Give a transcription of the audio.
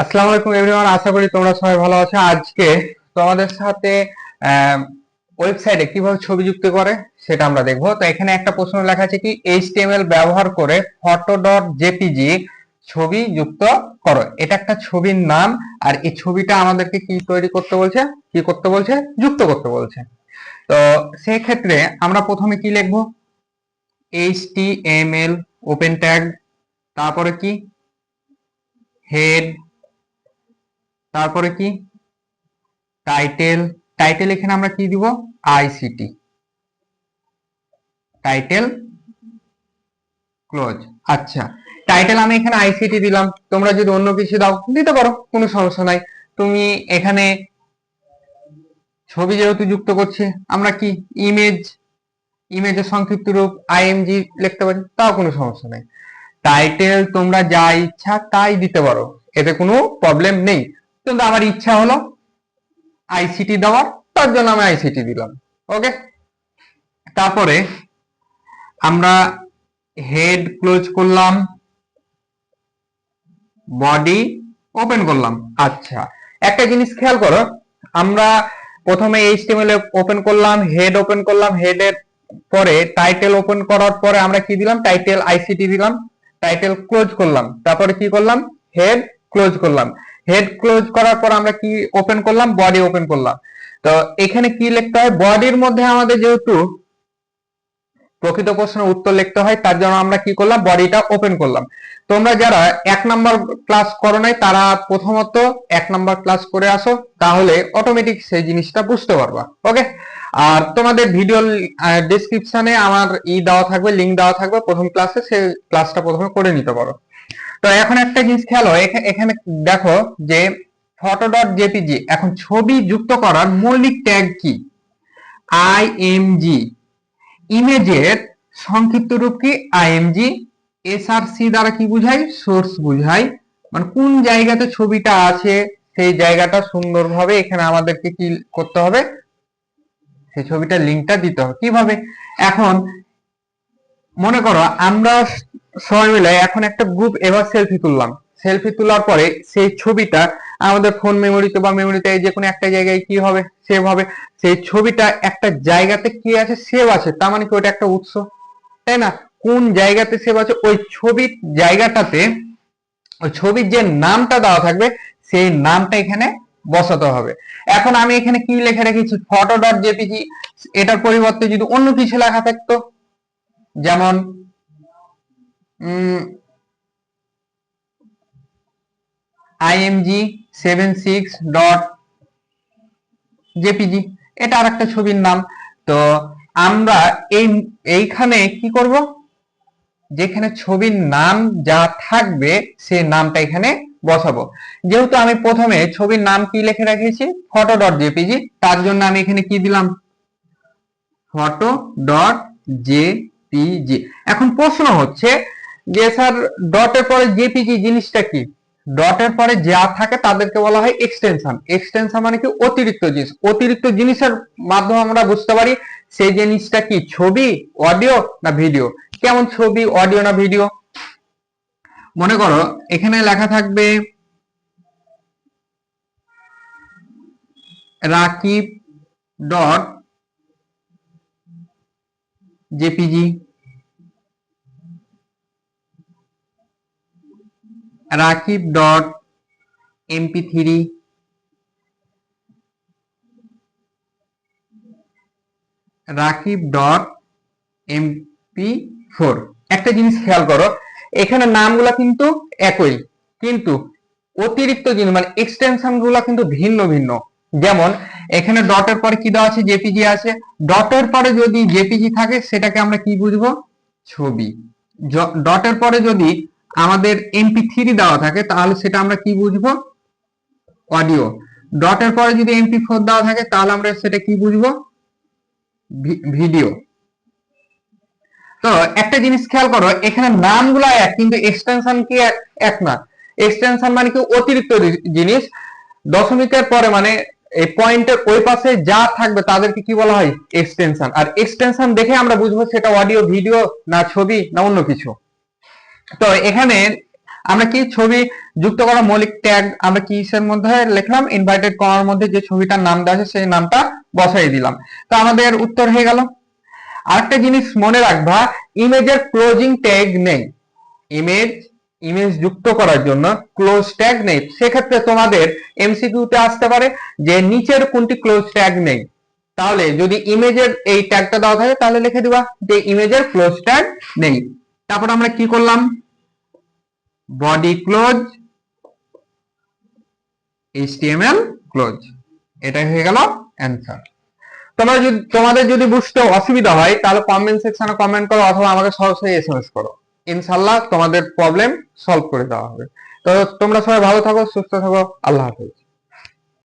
আসসালামু আলাইকুম এভরিওয়ান আশা করি তোমরা সবাই ভালো আছো। আজকে তোমাদের সাথে ওয়েবসাইটে কীভাবে ছবি যুক্ত করে সেটা আমরা দেখব। তো এখানে একটা প্রশ্ন লেখা আছে কি এইচটিএমএল ব্যবহার করে ফটো জেপিজি ছবি যুক্ত করো। এটা একটা ছবির নাম আর এই ছবিটা আমাদেরকে কি তৈরি করতে বলছে? কি করতে বলছে? যুক্ত করতে বলছে। তো সেই ক্ষেত্রে আমরা প্রথমে কি লিখব? এইচটিএমএল ওপেন ট্যাগ তারপরে কি? হেড তারপরে কি? টাইটেল টাইটেল এখানে আমরা কি দিব? আইসিটি টাইটেল ক্লোজ আচ্ছা টাইটেল আমি এখানে আইসিটি দিলাম। তোমরা যদি অন্য কিছু দাও, দিতে পারো, কোনো সমস্যা নাই। তুমি এখানে ছবি যেহেতু যুক্ত করছে, আমরা কি ইমেজ ইমেজের সংক্ষিপ্ত রূপ আইএমজি লিখতে পারি, তাও কোনো সমস্যা নাই। টাইটেল তোমরা যা ইচ্ছা তাই দিতে পারো। এতে কোনো প্রবলেম নেই। কিন্তু আমার ইচ্ছা হলো আইসিটি দেওয়ার, তার জন্য আমি আইসিটি দিলাম। ওকে তারপরে আমরা হেড ক্লোজ করলাম বডি ওপেন করলাম। আচ্ছা একটা জিনিস খেয়াল করো, আমরা প্রথমে এইচটিএমএল ওপেন করলাম হেড ওপেন করলাম হেডের পরে টাইটেল ওপেন করার পরে আমরা কি দিলাম? টাইটেল আইসিটি দিলাম। টাইটেল ক্লোজ করলাম। তারপরে কি করলাম? হেড ক্লোজ করলাম। হেড ক্লোজ করার পর আমরা কি ওপেন করলাম? বডি ওপেন করলাম। তো এখানে কি লিখতে হয়? বডির মধ্যে আমাদের যেহেতু প্রকৃত প্রশ্নের উত্তর লিখতে হয়, তার জন্য আমরা কি করলাম? বডিটা ওপেন করলাম। তোমরা যারা এক নাম্বার ক্লাস করো নাই, তারা প্রথমত এক নাম্বার ক্লাস করে আসো, তাহলে অটোমেটিক সেই জিনিসটা বুঝতে পারবা। ওকে আর তোমাদের ভিডিও ডেসক্রিপশনে আমার ই দেওয়া থাকবে লিংক দেওয়া থাকবে, প্রথম ক্লাসে সেই ক্লাসটা প্রথমে করে নিতে পারো। তো এখন একটা জিনিস খেয়াল হয়, এখা- এখানে দেখো যে ফটো ডট জেপিজি এখন ছবি যুক্ত করার মৌলিক ট্যাগ কি? আইএমজি ইমেজের সংক্ষিপ্ত রূপ কি? আইএমজি এসআরসি দ্বারা কি বুঝায়? সোর্স বুঝায়। মানে কোন জায়গাতে ছবিটা আছে, সেই জায়গাটা সুন্দরভাবে এখানে আমাদেরকে কি করতে হবে? সেই ছবিটা লিঙ্কটা দিতে হবে। কীভাবে? এখন মনে করো, আমরা সবাই মিলে এখন একটা গ্রুপ এবার সেলফি তুললাম। সেলফি তোলার পরে সেই ছবিটা আমাদের ফোন মেমোরিতে বা মেমোরিতে যে কোনো একটা জায়গায় কি হবে সেভ হবে, সেই ছবিটা একটা জায়গাতে কি আছে সেভ আছে। তার মানে কি ওটা একটা উৎস? তাই না? কোন জায়গাতে সেভ আছে? ওই ছবির জায়গাটাতে, ওই ছবির যে নামটা দেওয়া থাকবে, সেই নামটা এখানে বসাতে হবে। এখন আমি এখানে কি লিখে রেখেছি? ফটো ডট জেপিজি এটার পরিবর্তে যদি অন্য কিছু লেখা থাকতো, যেমন, উম img76.jpg এটা আরেকটা ছবির নাম। তো আমরা এই, এইখানে কি করব? যেখানে ছবির নাম যা থাকবে, সে নামটা এখানে বসাবো। যেহেতু আমি প্রথমে ছবির নাম কি লিখে রেখেছি? ফটো ডট জেপিজি তার জন্য আমি এখানে কি দিলাম? ফটো ডট জেপিজি এখন প্রশ্ন হচ্ছে, যে স্যার ডটের পরে জেপিজি জিনিসটা কি? ডটের পরে যা থাকে তাদেরকে বলা হয় এক্সটেনশন এক্সটেনশন মানে কি? অতিরিক্ত জিনিস। অতিরিক্ত জিনিসের মাধ্যমে আমরা বুঝতে পারি সেই জিনিসটা কি? ছবি অডিও না ভিডিও কেমন ছবি অডিও না ভিডিও মনে করো, এখানে লেখা থাকবে Rakib dot JPG Rakib dot MP three. Rakib dot MP four. একটা জিনিস খেয়াল করো, এখানে নামগুলা কিন্তু একই, কিন্তু অতিরিক্ত জিনিস মানে এক্সটেনশনগুলা কিন্তু ভিন্ন ভিন্ন। যেমন, এখানে ডটের পরে কি দেওয়া আছে? জেপিজি আছে। ডটের পরে যদি জেপিজি থাকে, সেটাকে আমরা কি বুঝব? ছবি। ডটের পরে যদি আমাদের এমপি থ্রি দেওয়া থাকে, তাহলে সেটা আমরা কি বুঝব? অডিও ডটের পরে যদি এমপি ফোর দেওয়া থাকে, তাহলে আমরা সেটা কি বুঝব? ভিডিও তো একটা জিনিস খেয়াল করো, এখানে নামগুলো এক, কিন্তু এক্সটেনশন কি এক- এক না। এক্সটেনশন মানে কি অতিরিক্ত জিনিস। দশমিকের পরে মানে এই পয়েন্টের ওই পাশে যা থাকবে তাদেরকে কি বলা হয়? এক্সটেনশন আর এক্সটেনশন দেখে আমরা বুঝব সেটা অডিও ভিডিও না ছবি, না অন্য কিছু। তো এখানে আমরা কি ছবি যুক্ত করা মৌলিক ট্যাগ আমরা কিসের মধ্যে লিখলাম? ইনভাইটেড কমার মধ্যে যে ছবিটার নাম দেওয়া আছে, সেই নামটা বসাই দিলাম। তো আমাদের উত্তর হয়ে গেল। আরেকটা জিনিস মনে রাখবা ইমেজের ক্লোজিং ট্যাগ নেই। ইমেজ ইমেজ যুক্ত করার জন্য ক্লোজ ট্যাগ নেই। সেক্ষেত্রে তোমাদের এমসিকিউতে আসতে পারে যে নিচের কোনটি ক্লোজ ট্যাগ নেই। তাহলে যদি ইমেজের এই ট্যাগটা দেওয়া থাকে, তাহলে লিখে দিবা যে ইমেজের ক্লোজ ট্যাগ নেই। তারপর আমরা কি করলাম? বডি ক্লোজ এইচটিএমএল ক্লোজ এটাই হয়ে গেল অ্যান্সার তোমরা যদি, তোমাদের যদি বুঝতে অসুবিধা হয়, তাহলে কমেন্ট সেকশনে কমেন্ট করো অথবা আমাকে সরাসরি এসএমএস করো। ইনশাল্লাহ তোমাদের প্রবলেম সলভ করে দেওয়া হবে। তো তোমরা সবাই ভালো থাকো, সুস্থ থাকো, আল্লাহ হাফেজ।